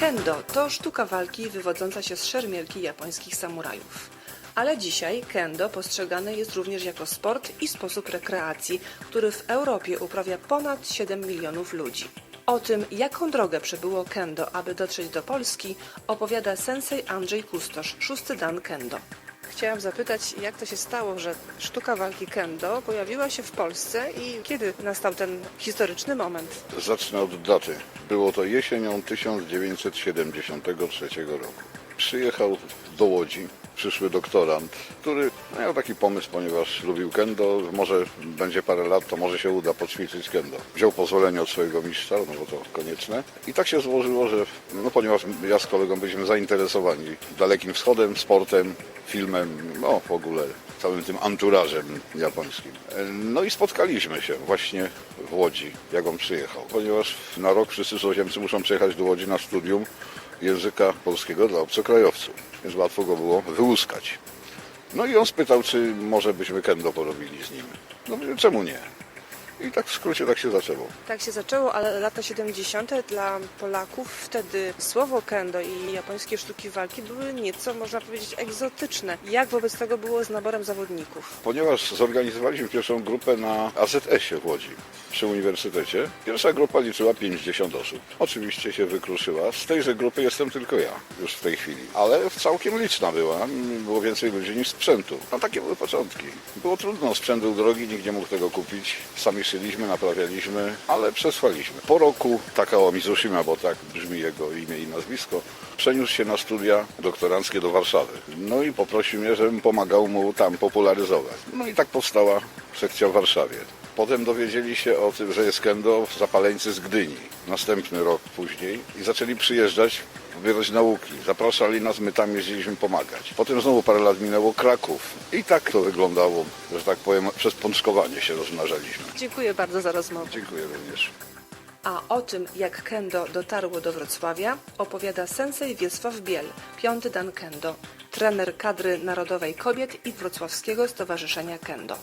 Kendo to sztuka walki wywodząca się z szermierki japońskich samurajów. Ale dzisiaj kendo postrzegane jest również jako sport i sposób rekreacji, który w Europie uprawia ponad 7 milionów ludzi. O tym, jaką drogę przebyło kendo, aby dotrzeć do Polski, opowiada sensei Andrzej Kustosz, szósty dan kendo. Chciałam zapytać, jak to się stało, że sztuka walki kendo pojawiła się w Polsce i kiedy nastał ten historyczny moment? Zacznę od daty. Było to jesienią 1973 roku. Przyjechał do Łodzi przyszły doktorant, który miał taki pomysł, ponieważ lubił kendo, może będzie parę lat, to może się uda poćwiczyć kendo. Wziął pozwolenie od swojego mistrza, no bo to konieczne. I tak się złożyło, że no ponieważ ja z kolegą byliśmy zainteresowani Dalekim Wschodem, sportem, filmem, no w ogóle całym tym anturażem japońskim. No i spotkaliśmy się właśnie w Łodzi, jak on przyjechał. Ponieważ na rok wszyscy cudzoziemcy muszą przyjechać do Łodzi na studium języka polskiego dla obcokrajowców, więc łatwo go było wyłuskać. No i on spytał, czy może byśmy kendo porobili z nim. No czemu nie? I tak w skrócie tak się zaczęło. Tak się zaczęło, ale lata 70. dla Polaków wtedy słowo kendo i japońskie sztuki walki były nieco, można powiedzieć, egzotyczne. Jak wobec tego było z naborem zawodników? Ponieważ zorganizowaliśmy pierwszą grupę na AZS-ie w Łodzi przy uniwersytecie, pierwsza grupa liczyła 50 osób. Oczywiście się wykruszyła. Z tejże grupy jestem tylko ja już w tej chwili. Ale całkiem liczna była. Było więcej ludzi niż sprzętu. No takie były początki. Było trudno, sprzęt był drogi, nikt nie mógł tego kupić. Sami szyliśmy, naprawialiśmy, ale przetrwaliśmy. Po roku Takao Mizushima, bo tak brzmi jego imię i nazwisko, przeniósł się na studia doktoranckie do Warszawy. No i poprosił mnie, żebym pomagał mu tam popularyzować. No i tak powstała sekcja w Warszawie. Potem dowiedzieli się o tym, że jest kendo zapaleńcy z Gdyni. Następny rok później i zaczęli przyjeżdżać, pobierać nauki. Zapraszali nas, my tam jeździliśmy pomagać. Potem znowu parę lat minęło Kraków. I tak to wyglądało, że tak powiem, przez pączkowanie się rozmnażaliśmy. Dziękuję bardzo za rozmowę. Dziękuję również. A o tym, jak kendo dotarło do Wrocławia, opowiada sensei Wiesław Biel, piąty dan kendo, trener kadry narodowej kobiet i Wrocławskiego Stowarzyszenia Kendo.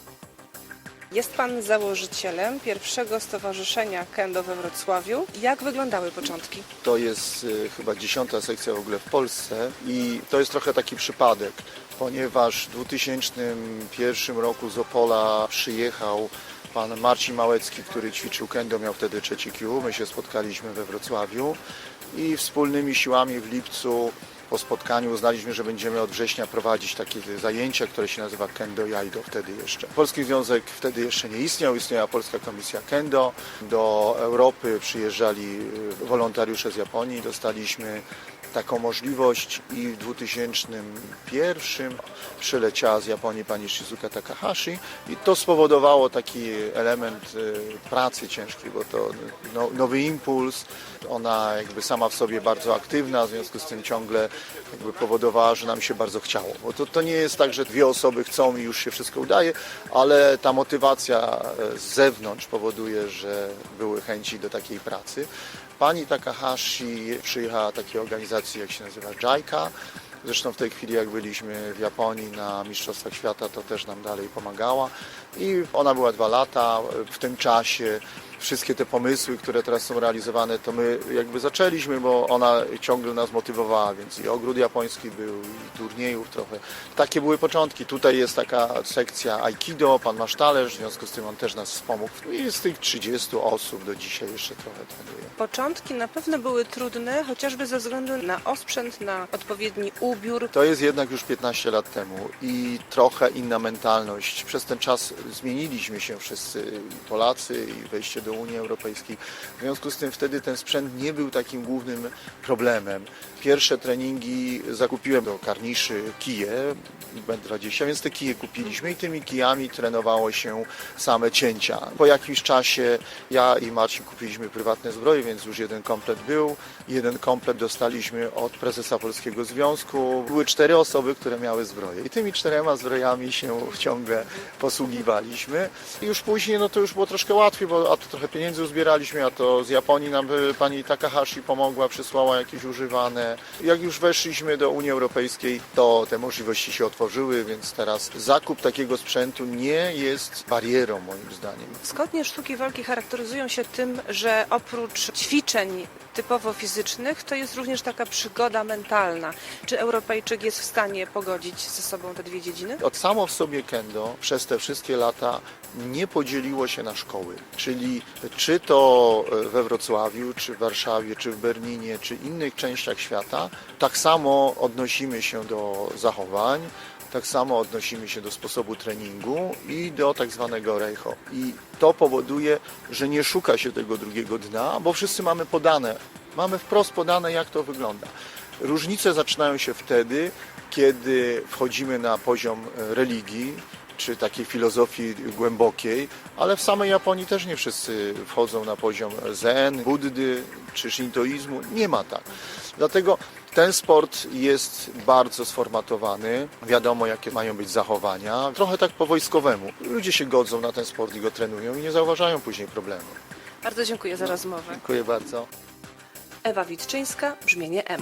Jest Pan założycielem pierwszego stowarzyszenia kendo we Wrocławiu. Jak wyglądały początki? To jest y, chyba dziesiąta sekcja w ogóle w Polsce i to jest trochę taki przypadek, ponieważ w 2001 roku z Opola przyjechał pan Marcin Małecki, który ćwiczył kendo, miał wtedy trzeci Q. My się spotkaliśmy we Wrocławiu i wspólnymi siłami w lipcu po spotkaniu uznaliśmy, że będziemy od września prowadzić takie zajęcia, które się nazywa Kendo Jaido wtedy jeszcze. Polski Związek wtedy jeszcze nie istniał, istniała Polska Komisja Kendo. Do Europy przyjeżdżali y, wolontariusze z Japonii, dostaliśmy taką możliwość i w 2001 przyleciała z Japonii pani Shizuka Takahashi. I to spowodowało taki element y, pracy ciężkiej, bo to no, nowy impuls, ona jakby sama w sobie bardzo aktywna, w związku z tym ciągle jakby powodowała, że nam się bardzo chciało. Bo to, to nie jest tak, że dwie osoby chcą i już się wszystko udaje, ale ta motywacja e, z zewnątrz powoduje, że były chęci do takiej pracy. Pani Takahashi przyjechała takiej organizacji, jak się nazywa JICA. Zresztą w tej chwili, jak byliśmy w Japonii na Mistrzostwach Świata, to też nam dalej pomagała. I ona była dwa lata. W tym czasie wszystkie te pomysły, które teraz są realizowane, to my jakby zaczęliśmy, bo ona ciągle nas motywowała, więc i ogród japoński był, i turniejów trochę. Takie były początki. Tutaj jest taka sekcja Aikido, pan masz talerz, w związku z tym on też nas wspomógł. I z tych 30 osób do dzisiaj jeszcze trochę trenuje. Początki na pewno były trudne, chociażby ze względu na osprzęt, na odpowiedni ubiór. To jest jednak już 15 lat temu i trochę inna mentalność. Przez ten czas zmieniliśmy się wszyscy, Polacy i wejście do Unii Europejskiej. W związku z tym wtedy ten sprzęt nie był takim głównym problemem. Pierwsze treningi zakupiłem do karniszy kije, B20, więc te kije kupiliśmy i tymi kijami trenowało się same cięcia. Po jakimś czasie ja i Marcin kupiliśmy prywatne zbroje, więc już jeden komplet był. Jeden komplet dostaliśmy od prezesa Polskiego Związku. Były cztery osoby, które miały zbroje i tymi czterema zbrojami się ciągle posługiwaliśmy. I już później no to już było troszkę łatwiej, bo a to trochę pieniędzy uzbieraliśmy, a to z Japonii nam y, pani Takahashi pomogła, przysłała jakieś używane. Jak już weszliśmy do Unii Europejskiej, to te możliwości się otworzyły, więc teraz zakup takiego sprzętu nie jest barierą moim zdaniem. Wschodnie sztuki walki charakteryzują się tym, że oprócz ćwiczeń typowo fizycznych, to jest również taka przygoda mentalna. Czy Europejczyk jest w stanie pogodzić ze sobą te dwie dziedziny? Od samo w sobie kendo przez te wszystkie lata nie podzieliło się na szkoły. Czyli czy to we Wrocławiu, czy w Warszawie, czy w Berlinie, czy innych częściach świata, tak samo odnosimy się do zachowań, tak samo odnosimy się do sposobu treningu i do tak zwanego rejcho. I to powoduje, że nie szuka się tego drugiego dna, bo wszyscy mamy podane, mamy wprost podane, jak to wygląda. Różnice zaczynają się wtedy, kiedy wchodzimy na poziom e, religii, czy takiej filozofii głębokiej, ale w samej Japonii też nie wszyscy wchodzą na poziom zen, buddy czy shintoizmu. Nie ma tak. Dlatego ten sport jest bardzo sformatowany. Wiadomo, jakie mają być zachowania. Trochę tak po wojskowemu. Ludzie się godzą na ten sport i go trenują i nie zauważają później problemu. Bardzo dziękuję za rozmowę. Dziękuję bardzo. Ewa Witczyńska, brzmienie M.